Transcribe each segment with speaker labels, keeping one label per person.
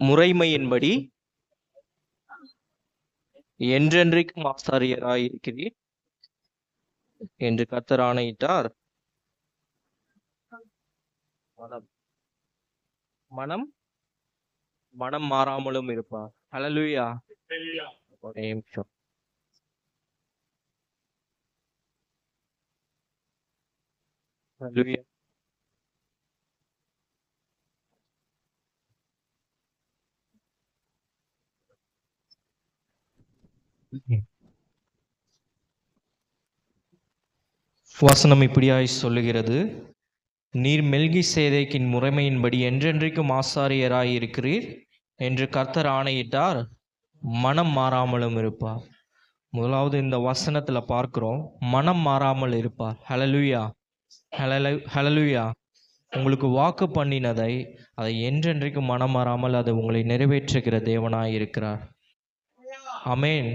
Speaker 1: முறைமையின்படி என்றென்றைக்கும் ஆசாரியராய் இருக்கிறீர் என்று கர்த்தர் ஆணையிட்டார். மனம். மனம்? மனம் மாறாமலும் இருப்பார். ஹalleluya ஒரே நிமிஷம். ஹalleluya வசனம் இப்படியாய் சொல்லுகிறது. நீர் மெல்கி சேதைக்கின் முறைமையின்படி என்றென்றைக்கும் ஆசாரியராய் இருக்கிறீர் என்று கர்த்தர் ஆணையிட்டார். மனம் மாறாமலும் இருப்பார். முதலாவது இந்த வசனத்தில் பார்க்குறோம். மனம் மாறாமல் இருப்பார். ஹலலுயா ஹலலு ஹலலுயா உங்களுக்கு வாக்கு பண்ணினதை அதை என்றென்றைக்கும் மனம் மாறாமல் அது உங்களை நிறைவேற்றுகிற தேவனாய் இருக்கிறார் அமேன்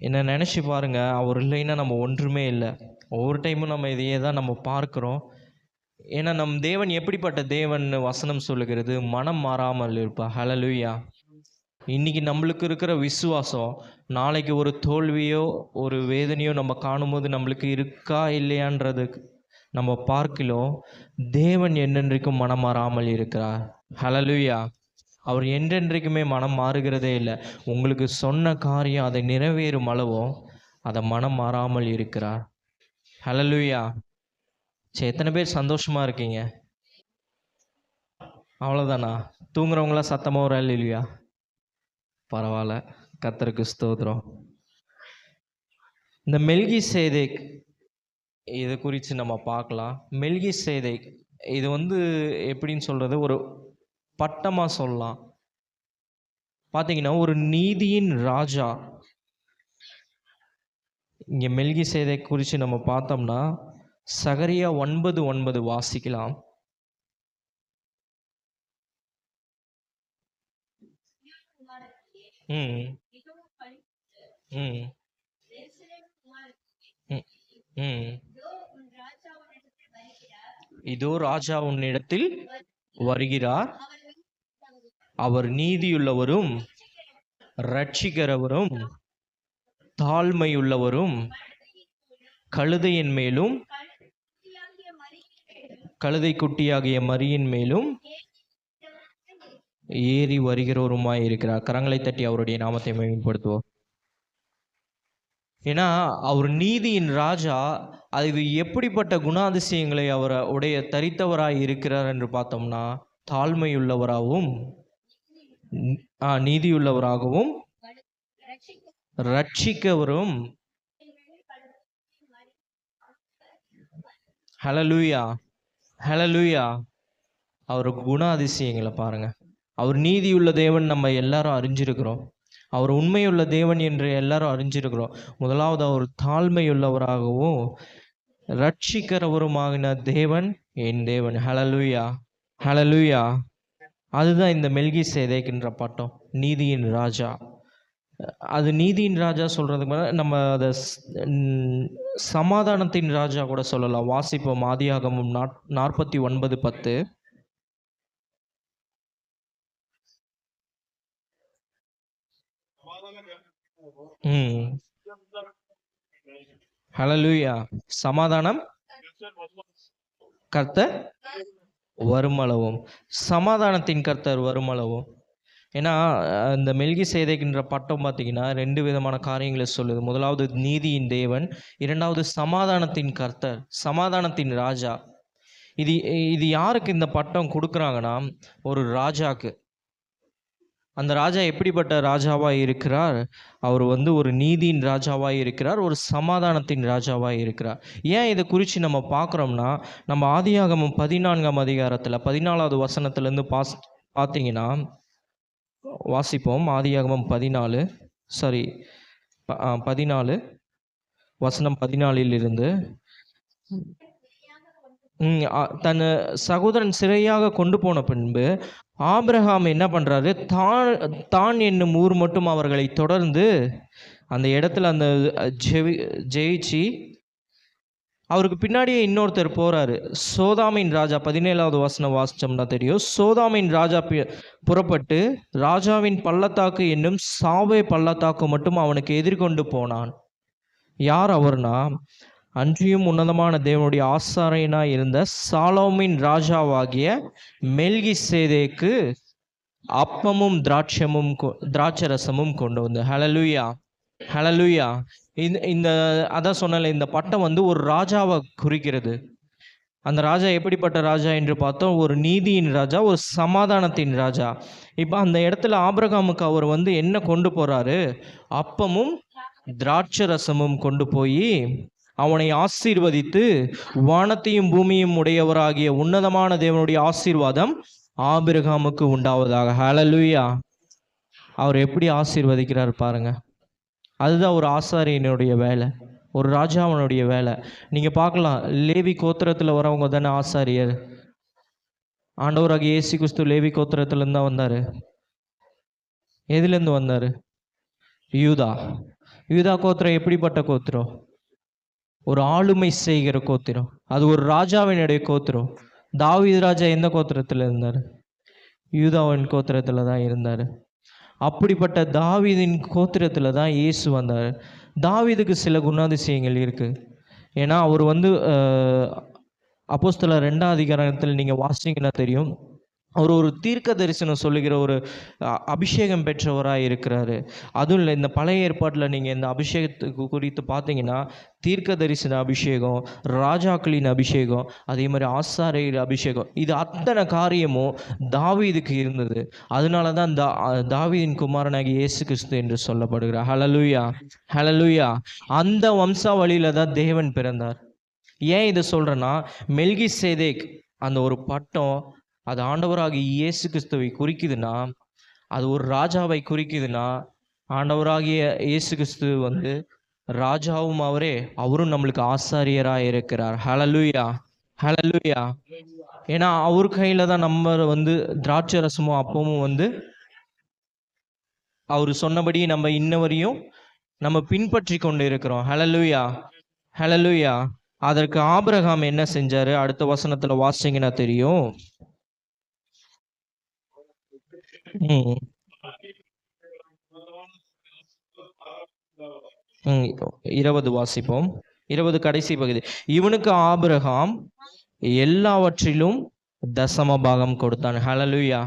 Speaker 1: என்ன நினச்சி பாருங்கள் அவர் இல்லைன்னா நம்ம ஒன்றுமே இல்லை. ஒவ்வொரு டைமும் நம்ம இதையே தான் நம்ம பார்க்குறோம். ஏன்னா நம் தேவன் எப்படிப்பட்ட தேவன் வசனம் சொல்லுகிறது? மனம் மாறாமல் இருப்பா ஹலலுயா இன்னைக்கு நம்மளுக்கு இருக்கிற விசுவாசம் நாளைக்கு ஒரு தோல்வியோ ஒரு வேதனையோ நம்ம காணும்போது நம்மளுக்கு இருக்கா இல்லையான்றது நம்ம பார்க்கிறோம் தேவன் என்னென்றைக்கும் மனம் மாறாமல் இருக்கிறார். ஹலலுயா அவர் என்றென்றைக்குமே மனம் மாறுகிறதே இல்லை. உங்களுக்கு சொன்ன காரியம் அதை நிறைவேறும் அளவோ அதை மனம் மாறாமல் இருக்கிறார். ஹலலுயா சரி எத்தனை பேர் சந்தோஷமாக இருக்கீங்க? அவ்வளோதானா தூங்குறவங்களாம் சத்தமாக ஒரு ஆள் இல்லையா பரவாயில்ல. கத்தருக்கு ஸ்தோத்திரம். இந்த மெல்கி சேதேக் இதை குறித்து நம்ம பார்க்கலாம். மெல்கி சேதேக் இது வந்து எப்படின்னு சொல்கிறது ஒரு பட்டமாக சொல்லலாம். பார்த்தீங்கன்னா ஒரு நீதியின் ராஜா. இங்கே மெல்கி சேதை குறித்து நம்ம பார்த்தோம்னா சகரியா ஒன்பது ஒன்பது வாசிக்கலாம். ம். ம். ம், இதோ ராஜா உன்னிடத்தில் வருகிறார். அவர் நீதியுள்ளவரும் ரட்சிக்கிறவரும் தாழ்மையுள்ளவரும் கழுதையின் மேலும் கழுதை குட்டியாகிய மரியின் மேலும் ஏறி வருகிறவருமாய் இருக்கிறார். கரங்களை தட்டி அவருடைய நாமத்தை மேம்படுத்துவோம் ஏன்னா அவர் நீதியின் ராஜா அது எப்படிப்பட்ட குணாதிசயங்களை அவர் உடைய தரித்தவராய் இருக்கிறார் என்று பார்த்தோம்னா தாழ்மையுள்ளவராகவும் நீதியுள்ளவராகவும் ரட்சிக்கவரும். ஹலலூயா ஹலலூயா அவர் குணாதிசயங்களை பாருங்க. அவர் நீதியுள்ள தேவன் நம்ம எல்லாரும் அறிஞ்சிருக்கிறோம். அவர் உண்மையுள்ள தேவன் என்று எல்லாரும் அறிஞ்சிருக்கிறோம். முதலாவது அவர் தாழ்மையுள்ளவராகவும் ரட்சிக்கிறவருமாகின தேவன் என் தேவன். ஹலலூயா ஹலலூயா அதுதான் இந்த மெல்கி சேதேக்கின்ற பட்டம் நீதியின் ராஜா. அது நீதியின் ராஜா சொல்கிறதுக்கு நம்ம அதை சமாதானத்தின் ராஜா கூட சொல்லலாம். வாசிப்போம் ஆதியாகமும் நாற் நாற்பத்தி ஒன்பது பத்து. ம். ஹலலூயா சமாதானம். கர்த்தர் வருமளவும் சமாதானத்தின் கர்த்தர் வருமளவும். ஏன்னா இந்த மெல்கி சேதைக்கின்ற பட்டம் பார்த்தீங்கன்னா ரெண்டு விதமான காரியங்களை சொல்லுது. முதலாவது நீதியின் தேவன் இரண்டாவது சமாதானத்தின் கர்த்தர் சமாதானத்தின் ராஜா. இது இது யாருக்கு இந்த பட்டம் கொடுக்குறாங்கன்னா ஒரு ராஜாக்கு. அந்த ராஜா எப்படிப்பட்ட ராஜாவாக இருக்கிறார்? அவர் வந்து ஒரு நீதியின் ராஜாவாக இருக்கிறார் ஒரு சமாதானத்தின் ராஜாவாக இருக்கிறார். ஏன் இதை குறித்து நம்ம பார்க்குறோம்னா நம்ம ஆதியாகமம் பதினான்காம் அதிகாரத்தில் பதினாலாவது வசனத்துலேருந்து பாஸ் பார்த்தீங்கன்னா வாசிப்போம். ஆதியாகமம் பதினாலு சாரி பதினாலு வசனம் பதினாலிலிருந்து. தன் சகோதரன் சிறையாக கொண்டு போன பின்பு ஆபிரகாம் என்ன பண்ணுறாரு தான் தான் என்னும் ஊர் மட்டும் அவர்களை தொடர்ந்து அந்த இடத்துல அந்த ஜெவி ஜெயிச்சு அவருக்கு பின்னாடியே இன்னொருத்தர் போகிறாரு சோதாமின் ராஜா பதினேழாவது வசனம் வாசித்தோம்னா தெரியும். சோதாமின் ராஜா புறப்பட்டு ராஜாவின் பள்ளத்தாக்கு என்னும் சாவே பள்ளத்தாக்கு மட்டும் அவனுக்கு எதிர்கொண்டு போனான். யார் அவர்னா? அன்றியும் உன்னதமான தேவனுடைய ஆசாரியனாக இருந்த சாலோமின் ராஜாவாகிய மெல்கி சேதேக்கு அப்பமும் திராட்சமும் கொ- திராட்சரசமும் கொண்டு வந்து. ஹலலுயா ஹலலுயா இந்த இந்த அதான் சொன்னல இந்த பட்டம் வந்து ஒரு ராஜாவை குறிக்கிறது. அந்த ராஜா எப்படிப்பட்ட ராஜா என்று பார்த்தோம். ஒரு நீதியின் ராஜா ஒரு சமாதானத்தின் ராஜா. இப்போ அந்த இடத்துல ஆபிரகாமுக்கு அவர் வந்து என்ன கொண்டு போறாரு? அப்பமும் திராட்சரசமும் கொண்டு போய் அவனை ஆசீர்வதித்து வானத்தையும் பூமியும் உடையவராகிய உன்னதமான தேவனுடைய ஆசீர்வாதம் ஆபிரகாமுக்கு உண்டாவதாக. ஹலலுயா அவர் எப்படி ஆசீர்வதிக்கிறார் பாருங்க. அதுதான் ஒரு ஆசாரியனுடைய வேலை. ஒரு ராஜாவனுடைய வேலை. நீங்கள் பார்க்கலாம் லேவி கோத்திரத்தில் வரவங்க தானே ஆசாரியர். ஆண்டவராக ஏசி கிறிஸ்து லேவி கோத்திரத்துலேருந்து தான் வந்தார். எதுலேருந்து வந்தார்? யூதா. யூதா கோத்திரம் எப்படிப்பட்ட கோத்திரம்? ஒரு ஆளுமை செய்கிற கோத்திரம். அது ஒரு ராஜாவினுடைய கோத்திரம். தாவீது ராஜா எந்த கோத்திரத்தில் இருந்தார்? யூதாவின் கோத்திரத்தில் தான் இருந்தார். அப்படிப்பட்ட தாவீதின் கோத்திரத்தில் தான் இயேசு வந்தார். தாவீதுக்கு சில குணாதிசயங்கள் இருக்குது ஏன்னா அவர் வந்து அப்போஸ்தல ரெண்டாம் அதிகாரத்தில் நீங்கள் வாசிங்கன்னா தெரியும். அவர் ஒரு தீர்க்க தரிசனம் சொல்லுகிற ஒரு அபிஷேகம் பெற்றவராக இருக்கிறாரு. அதுவும் இல்லை இந்த பழைய ஏற்பாட்டில் நீங்கள் இந்த அபிஷேகத்துக்கு குறித்து பார்த்தீங்கன்னா தீர்க்க தரிசன அபிஷேகம் ராஜாக்களின் அபிஷேகம் அதே மாதிரி ஆசாரியர் அபிஷேகம் இது அத்தனை காரியமும் தாவீதுக்கு இருந்தது. அதனால தான் தா தாவீதின் குமாரனாகி இயேசு கிறிஸ்து என்று சொல்லப்படுகிறார். ஹலலுயா ஹலலுயா அந்த வம்சாவளியில் தான் தேவன் பிறந்தார். ஏன் இதை சொல்கிறேன்னா மெல்கி சேதேக் அந்த ஒரு பட்டம் அது ஆண்டவராகிய இயேசு கிறிஸ்துவை குறிக்குதுன்னா அது ஒரு ராஜாவை குறிக்குதுன்னா ஆண்டவராகிய இயேசு கிறிஸ்து வந்து ராஜாவும் அவரே அவரும் நம்மளுக்கு ஆசாரியராக இருக்கிறார். ஹலலுயா ஹலலுயா ஏன்னா அவர் கையில தான் நம்ம வந்து திராட்சை ரசமும் அப்பமும் வந்து அவர் சொன்னபடி நம்ம இன்ன வரையும் நம்ம பின்பற்றி கொண்டு இருக்கிறோம் ஹலலுயா ஹலலுயா அதற்கு ஆபிரகாம் என்ன செஞ்சாரு? அடுத்த வசனத்துல வாசிங்கன்னா தெரியும். ம். ம், இருபது வாசிப்போம். இருபது கடைசி பகுதி. இவனுக்கு ஆபிரகாம் எல்லாவற்றிலும் தசம பாகம் கொடுத்தான். ஹலலுயா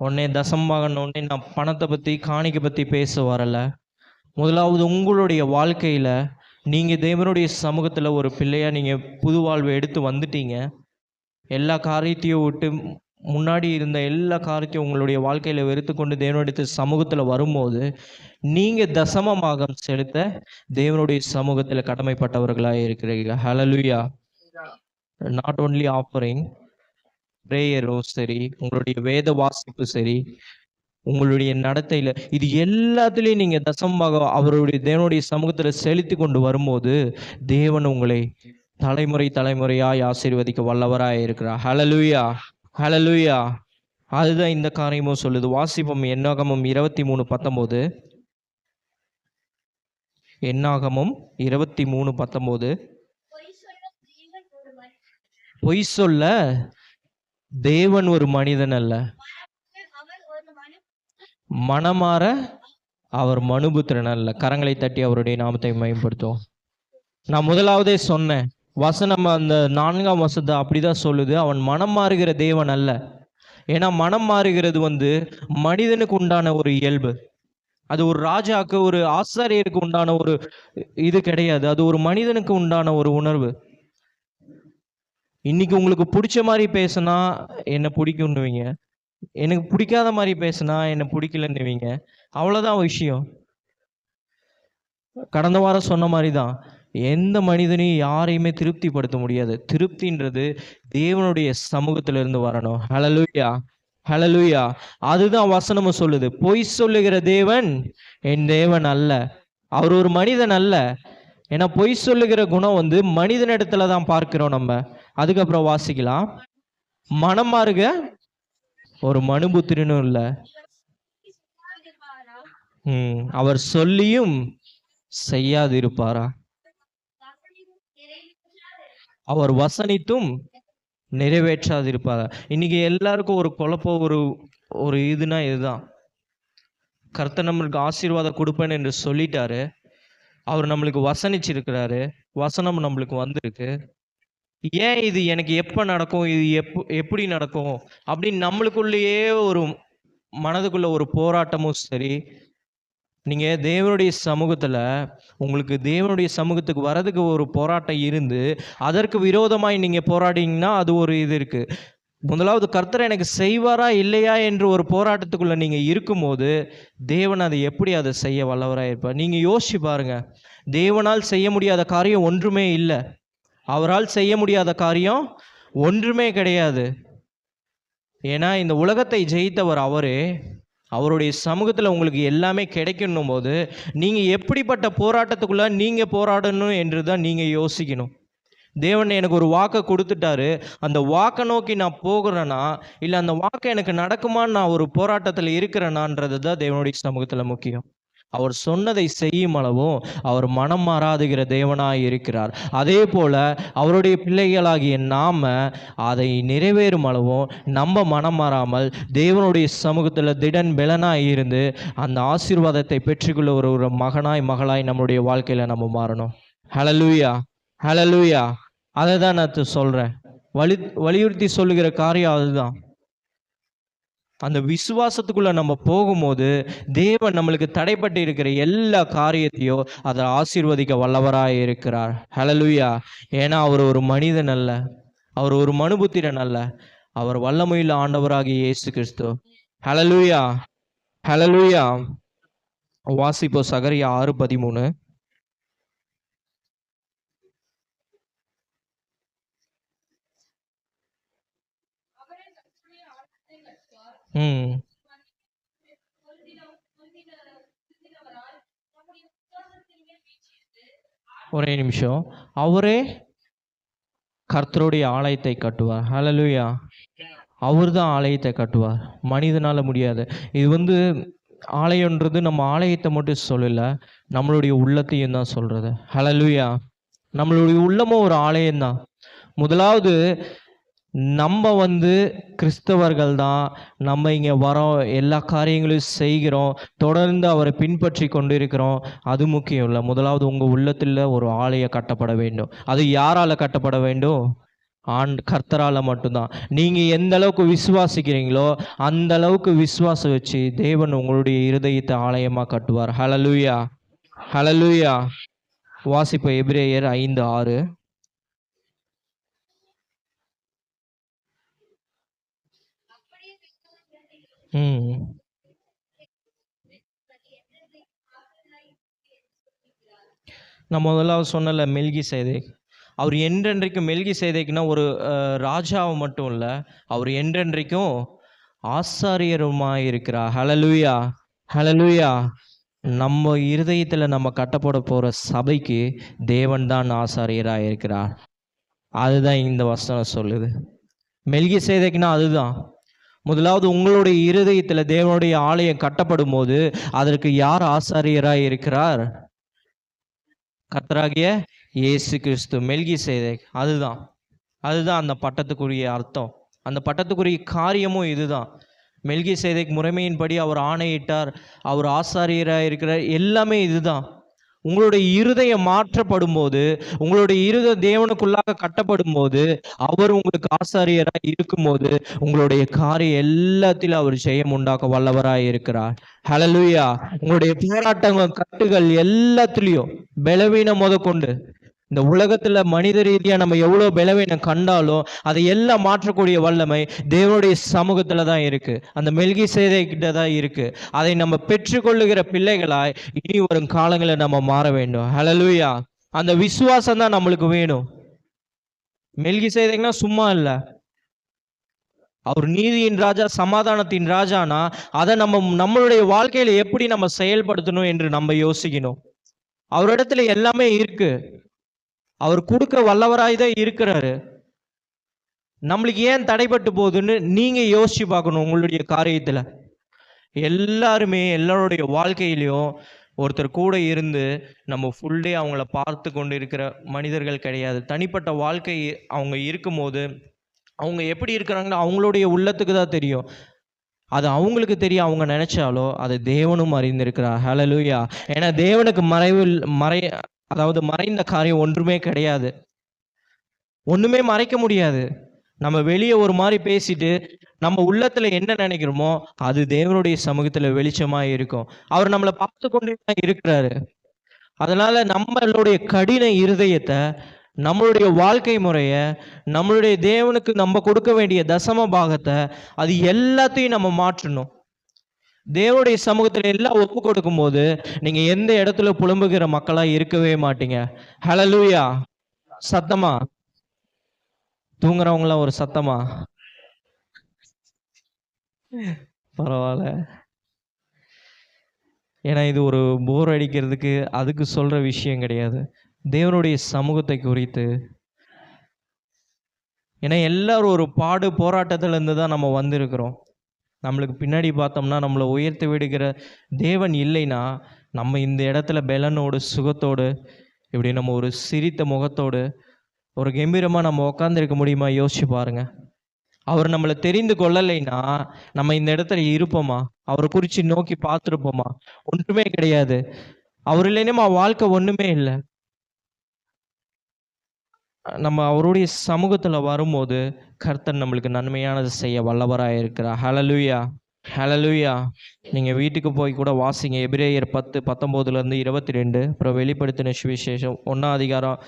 Speaker 1: உடனே தசம பாகம் உடனே நான் பணத்தை பத்தி காணிக்கை பத்தி பேச வரல முதலாவது உங்களுடைய வாழ்க்கையில நீங்க தேவனுடைய சமூகத்துல ஒரு பிள்ளையா நீங்க புது வாழ்வை எடுத்து வந்துட்டீங்க. எல்லா காரியத்தையும் விட்டு முன்னாடி இருந்த எல்லா காரியத்தையும் உங்களுடைய வாழ்க்கையில் வெறுத்து கொண்டு தேவனுடைய சமூகத்தில் வரும்போது நீங்கள் தசமமாக செலுத்த தேவனுடைய சமூகத்தில் கடமைப்பட்டவர்களாக இருக்கிறீர்கள். ஹலலுயா நாட் ஓன்லி ஆஃபரிங் ப்ரேயரோ சரி உங்களுடைய வேத வாசிப்பு சரி உங்களுடைய நடத்தையில இது எல்லாத்துலேயும் நீங்க தசமமாக அவருடைய தேவனுடைய சமூகத்துல செலுத்தி கொண்டு வரும்போது தேவன் உங்களை தலைமுறை தலைமுறையாய் ஆசீர்வதிக்க வல்லவராய் இருக்கிறார். ஹலலுயா ஹலலுயா அதுதான் இந்த காரியமும் சொல்லுது. வாசிப்போம். எண்ணாகமும் இருபத்தி மூணு பத்தொம்போது. எண்ணாகமும் இருபத்தி மூணு பத்தொம்போது. பொய் சொல்ல தேவன் ஒரு மனிதன் அல்ல. மனமாற அவர் மனுபுத்திரன் அல்ல. கரங்களை தட்டி அவருடைய நாமத்தை மேம்படுத்துவோம் நான் முதலாவதே சொன்னேன். வசனம் அந்த நான்காம் வசத்தை அப்படிதான் சொல்லுது. அவன் மனம் மாறுகிற தேவன் அல்ல. ஏன்னா மனம் மாறுகிறது வந்து மனிதனுக்கு உண்டான ஒரு இயல்பு. அது ஒரு ராஜாக்கு ஒரு ஆசாரியருக்கு உண்டான ஒரு இது கிடையாது. அது ஒரு மனிதனுக்கு உண்டான ஒரு உணர்வு. இன்னைக்கு உங்களுக்கு பிடிச்ச மாதிரி பேசினா என்ன பிடிக்கும்னுவீங்க? எனக்கு பிடிக்காத மாதிரி பேசினா என்ன பிடிக்கலன்னுவீங்க? அவ்வளோதான் விஷயம். கடந்த வாரம் சொன்ன மாதிரி தான் எந்த மனிதனையும் யாரையுமே திருப்திப்படுத்த முடியாது. திருப்தின்றது தேவனுடைய சமூகத்திலிருந்து வரணும். ஹலலுயா ஹலலுயா அதுதான் வசனமும் சொல்லுது. பொய் சொல்லுகிற தேவன் என் தேவன் அல்ல. அவர் ஒரு மனிதன் அல்ல. ஏன்னா பொய் சொல்லுகிற குணம் வந்து மனிதனிடத்துல தான் பார்க்கிறோம் நம்ம. அதுக்கப்புறம் வாசிக்கலாம். மனம் மாறுக. ஒரு மனுபுத்திரனும் இல்லை. ம் அவர் சொல்லியும் செய்யாது இருப்பாரா அவர் வசனித்தும் நிறைவேற்றாதிருப்பார். இன்னைக்கு எல்லாருக்கும் ஒரு குழப்பம் ஒரு ஒரு இதுனா இதுதான். கர்த்தர் நம்மளுக்கு ஆசீர்வாதம் கொடுப்பேன் என்று சொல்லிட்டாரு. அவர் நம்மளுக்கு வசனிச்சிருக்கிறாரு. வசனம் நம்மளுக்கு வந்திருக்கு. ஏன் இது எனக்கு எப்போ நடக்கும் இது எப் எப்படி நடக்கும்? அப்படின்னு நம்மளுக்குள்ளேயே ஒரு மனதுக்குள்ள ஒரு போராட்டமும் சரி நீங்கள் தேவனுடைய சமூகத்தில் உங்களுக்கு தேவனுடைய சமூகத்துக்கு வரதுக்கு ஒரு போராட்டம் இருந்து அதற்கு விரோதமாக நீங்கள் போராடிங்கன்னா அது ஒரு இது இருக்குது முதலாவது கர்த்தர் எனக்கு செய்வாரா இல்லையா என்று ஒரு போராட்டத்துக்குள்ளே நீங்கள் இருக்கும்போது தேவன் அதை எப்படி அதை செய்ய வல்லவராக இருப்பார்? நீங்கள் யோசிச்சு பாருங்கள் தேவனால் செய்ய முடியாத காரியம் ஒன்றுமே இல்லை. அவரால் செய்ய முடியாத காரியம் ஒன்றுமே கிடையாது. ஏன்னா இந்த உலகத்தை ஜெயித்தவர் அவரே. அவருடைய சமூகத்தில் உங்களுக்கு எல்லாமே கிடைக்கணும் போது நீங்கள் எப்படிப்பட்ட போராட்டத்துக்குள்ளே நீங்கள் போராடணும் என்று தான் நீங்கள் யோசிக்கணும். தேவன் எனக்கு ஒரு வாக்கை கொடுத்துட்டாரு. அந்த வாக்கை நோக்கி நான் போகிறேன்னா இல்லை அந்த வாக்கை எனக்கு நடக்குமான்னு நான் ஒரு போராட்டத்தில் இருக்கிறேனான்றது தான் தேவனுடைய சமூகத்தில் முக்கியம். அவர் சொன்னதை செய்யும் அளவும் அவர் மனம் மாறாதுகிற தேவனாய் இருக்கிறார். அதே போல் அவருடைய பிள்ளைகளாகிய நாம் அதை நிறைவேறும் அளவும் நம்ம மனம் மாறாமல் தேவனுடைய சமூகத்தில் திடன் பலனாக இருந்து அந்த ஆசீர்வாதத்தை பெற்றுக்கொள்ள ஒரு ஒரு மகனாய் மகளாய் நம்மளுடைய வாழ்க்கையில் நம்ம மாறணும். ஹலலூயா ஹலலூயா அதை தான் நான் சொல்கிறேன் வலி வலியுறுத்தி சொல்லுகிற காரியம் அதுதான். அந்த விசுவாசத்துக்குள்ள நம்ம போகும்போது தேவன் நம்மளுக்கு தடைப்பட்டு இருக்கிற எல்லா காரியத்தையும் அதை ஆசீர்வதிக்க வல்லவராக இருக்கிறார். ஹலலுயா ஏன்னா அவர் ஒரு மனிதன் அல்ல. அவர் ஒரு மனுபுத்திரன் அல்ல. அவர் வல்லமையில் ஆண்டவராகிய இயேசு கிறிஸ்து. ஹலலுயா ஹலலுயா வாசிப்போ சகரியா ஆறு பதிமூணு. ம். ஒரே நிமிஷம். அவரே கர்த்தருடைய ஆலயத்தை கட்டுவார். ஹalleluya அவர் தான் ஆலயத்தை கட்டுவார். மனிதனால முடியாது. இது வந்து ஆலயன்றது நம்ம ஆலயத்தை மட்டும் சொல்லல நம்மளுடைய உள்ளத்தையும் தான் சொல்றது. ஹalleluya நம்மளுடைய உள்ளமும் ஒரு ஆலயம்தான். முதலாவது நம்ம வந்து கிறிஸ்தவர்கள் தான் நம்ம இங்கே வரோம் எல்லா காரியங்களையும் செய்கிறோம் தொடர்ந்து அவரை பின்பற்றி கொண்டு இருக்கிறோம் அது முக்கியம் இல்லை. முதலாவது உங்கள் உள்ளத்தில் ஒரு ஆலயம் கட்டப்பட வேண்டும். அது யாரால் கட்டப்பட வேண்டும்? ஆண் கர்த்தரால் மட்டும்தான். நீங்கள் எந்த அளவுக்கு விசுவாசிக்கிறீங்களோ அந்த அளவுக்கு விசுவாசம் வச்சு தேவன் உங்களுடைய இருதயத்தை ஆலயமாக கட்டுவார். ஹலலூயா ஹலலூயா வாசிப்ப எபிரேயர் ஐந்து ஆறு. ம். நான் அவர் சொன்னல மெல்கி சேதேக் அவர் என்றென்றைக்கும் மெல்கி சேதேக்னா ஒரு ராஜாவை மட்டும் இல்லை அவர் என்றென்றைக்கும் ஆசாரியருமாயிருக்கிறார். இருக்கிறார் ஹலலூயா ஹலலூயா நம்ம இருதயத்தில் நம்ம கட்டப்பட போகிற சபைக்கு தேவன் தான் ஆசாரியராக இருக்கிறார் அதுதான் இந்த வசனம் சொல்லுது. மெல்கி சேதைக்குனா அதுதான். முதலாவது உங்களுடைய இருதயத்தில் தேவனுடைய ஆலயம் கட்டப்படும் போது அதற்கு யார் ஆசாரியராக இருக்கிறார் கர்த்தராகிய இயேசு கிறிஸ்து மெல்கி சேதைக் அதுதான். அதுதான் அந்த பட்டத்துக்குரிய அர்த்தம். அந்த பட்டத்துக்குரிய காரியமும் இதுதான். மெல்கி செய்தைக்கு முறைமையின்படி அவர் ஆணையிட்டார். அவர் ஆசாரியராக இருக்கிறார் எல்லாமே இதுதான். உங்களுடைய இருதயம் மாற்றப்படும் போது உங்களுடைய இருதய தேவனுக்குள்ளாக கட்டப்படும் போது அவர் உங்களுக்கு ஆசாரியராக இருக்கும்போது உங்களுடைய காரியம் எல்லாத்திலும் அவர் ஜெயம் உண்டாக்க வல்லவராக இருக்கிறார். ஹலலுயா உங்களுடைய போராட்டங்கள் கட்டுகள் எல்லாத்துலேயும் பலவீனம் முதற்கொண்டு இந்த உலகத்துல மனித ரீதியா நம்ம எவ்வளவு பலவீனம் கண்டாலும் அதை எல்லாம் மாற்றக்கூடிய வல்லமை தேவனுடைய சமூகத்துல தான் இருக்கு. அந்த மெல்கி சேதை கிட்ட தான் இருக்கு. அதை நம்ம பெற்றுக்கொள்ளுகிற பிள்ளைகளாய் இனி வரும் காலங்களில் நம்ம மாற வேண்டும். ஹலலுயா அந்த விசுவாசம் தான் நம்மளுக்கு வேணும். மெல்கி சேதைங்கன்னா சும்மா இல்லை. அவர் நீதியின் ராஜா சமாதானத்தின் ராஜானா அதை நம்ம நம்மளுடைய வாழ்க்கையில எப்படி நம்ம செயல்படுத்தணும் என்று நம்ம யோசிக்கணும். அவரிடத்துல எல்லாமே இருக்கு. அவர் கொடுக்க வல்லவராய் தான் இருக்கிறாரு. நம்மளுக்கு ஏன் தடைப்பட்டு போகுதுன்னு நீங்கள் யோசிச்சு பார்க்கணும் உங்களுடைய காரியத்தில். எல்லாருமே எல்லாருடைய வாழ்க்கையிலையும் ஒருத்தர் கூட இருந்து நம்ம ஃபுல் டே அவங்கள பார்த்து கொண்டு இருக்கிற மனிதர்கள் கிடையாது. தனிப்பட்ட வாழ்க்கை அவங்க இருக்கும்போது அவங்க எப்படி இருக்கிறாங்கன்னு அவங்களுடைய உள்ளத்துக்கு தான் தெரியும். அது அவங்களுக்கு தெரியும் அவங்க நினைச்சாலோ அது தேவனும் அறிந்திருக்கிறார். ஹலலூயா ஏன்னா தேவனுக்கு மறைவில் மறை அதாவது மறைந்த காரியம் ஒன்றுமே கிடையாது. ஒண்ணுமே மறைக்க முடியாது. நம்ம வெளியே ஒரு மாதிரி பேசிட்டு நம்ம உள்ளத்துல என்ன நினைக்கிறோமோ அது தேவனுடைய சமூகத்துல வெளிச்சமா இருக்கும். அவர் நம்மளை பார்த்து கொண்டே தான் இருக்கிறாரு. அதனால நம்மளுடைய கடின இருதயத்தை நம்மளுடைய வாழ்க்கை முறைய நம்மளுடைய தேவனுக்கு நம்ம கொடுக்க வேண்டிய தசம பாகத்தை அது எல்லாத்தையும் நம்ம மாற்றணும். தேவனுடைய சமூகத்தில் எல்லாம் ஒப்பு கொடுக்கும் போது நீங்க எந்த இடத்துல புலம்புகிற மக்களா இருக்கவே மாட்டீங்க. ஹலலூயா சத்தமா? தூங்குறவங்களாம் ஒரு சத்தமா? பரவாயில்ல. ஏன்னா இது ஒரு போர் அடிக்கிறதுக்கு அதுக்கு சொல்ற விஷயம் கிடையாது. தேவனுடைய சமூகத்தை குறித்து. ஏன்னா எல்லாரும் ஒரு பாடு போராட்டத்துல இருந்து தான் நம்ம வந்திருக்கிறோம். நம்மளுக்கு பின்னாடி பார்த்தோம்னா நம்மளை உயர்த்தி விடுகிற தேவன் இல்லைன்னா நம்ம இந்த இடத்துல பெலனோடு சுகத்தோடு இப்படி நம்ம ஒரு சிரித்த முகத்தோடு ஒரு கம்பீரமாக நம்ம உட்காந்துருக்க முடியுமா? யோசிச்சு பாருங்க. அவர் நம்மளை தெரிந்து கொள்ளலைன்னா நம்ம இந்த இடத்துல இருப்போமா? அவரை குறித்து நோக்கி பார்த்துருப்போமா? ஒன்றுமே கிடையாது. அவர் இல்லைன்னா வாழ்க்கை ஒன்றுமே இல்லை. நம்ம அவருடைய சமூகத்தில் வரும்போது கர்த்தர் நம்மளுக்கு நன்மையானது செய்ய வல்லவராக இருக்கிறார். ஹலலுயா ஹலலுயா நீங்கள் வீட்டுக்கு போய் கூட வாசிங்க. எபிரேயர் பத்து பத்தொம்போதுலேருந்து இருபத்தி ரெண்டு அப்புறம் வெளிப்படுத்தின சுவிசேஷம் ஒன்றாம் அதிகாரம்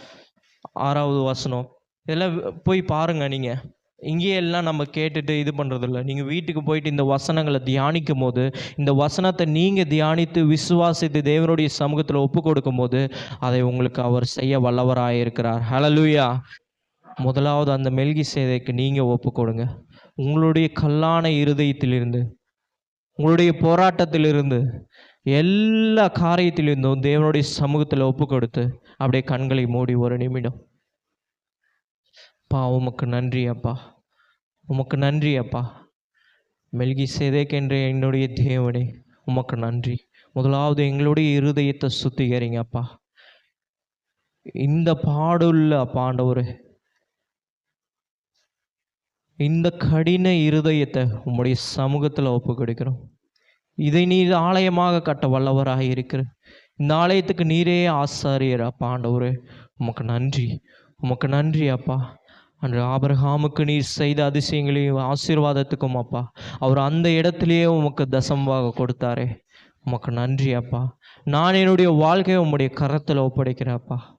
Speaker 1: ஆறாவது வசனம். இதெல்லாம் போய் பாருங்கள் நீங்கள் இங்கேயே எல்லாம் நம்ம கேட்டுட்டு இது பண்ணுறதில்ல நீங்கள் வீட்டுக்கு போயிட்டு இந்த வசனங்களை தியானிக்கும் போது இந்த வசனத்தை நீங்கள் தியானித்து விசுவாசித்து தேவனுடைய சமூகத்தில் ஒப்பு கொடுக்கும் போது அதை உங்களுக்கு அவர் செய்ய வல்லவராக இருக்கிறார். ஹalleluya முதலாவது அந்த மெல்கி சேதைக்கு நீங்கள் ஒப்பு கொடுங்க. உங்களுடைய கல்லான இருதயத்திலிருந்து உங்களுடைய போராட்டத்திலிருந்து எல்லா காரியத்திலிருந்தும் தேவனுடைய சமூகத்தில் ஒப்பு கொடுத்து அப்படியே கண்களை மூடி ஒரு நிமிடம். அப்பா உமக்கு நன்றி அப்பா. உமக்கு நன்றி அப்பா. மெல்கி சேதேக்கென்ற என்னுடைய தேவனே உமக்கு நன்றி. முதலாவது எங்களுடைய இருதயத்தை சுத்திகரிங்க அப்பா. இந்த பாடுள்ள அப்பா இந்த கடின இருதயத்தை உம்முடைய சமூகத்தில் ஒப்பு கொடுக்கிறோம் இதை நீர் ஆலயமாக கட்ட வல்லவராக இருக்கிற இந்த ஆலயத்துக்கு நீரே ஆசாரியர் அப்பா உமக்கு நன்றி. உமக்கு நன்றி அப்பா. அன்று ஆபரகாமுக்கு நீர் செய்த அதிசயங்களையும் ஆசீர்வாதத்துக்கும் அப்பா. அவர் அந்த இடத்துலையே உமக்கு தசம்பாக கொடுத்தாரே. உமக்கு நன்றி அப்பா. நான் என்னுடைய வாழ்க்கையை உம்முடைய கரத்தில் ஒப்படைக்கிறேன் அப்பா.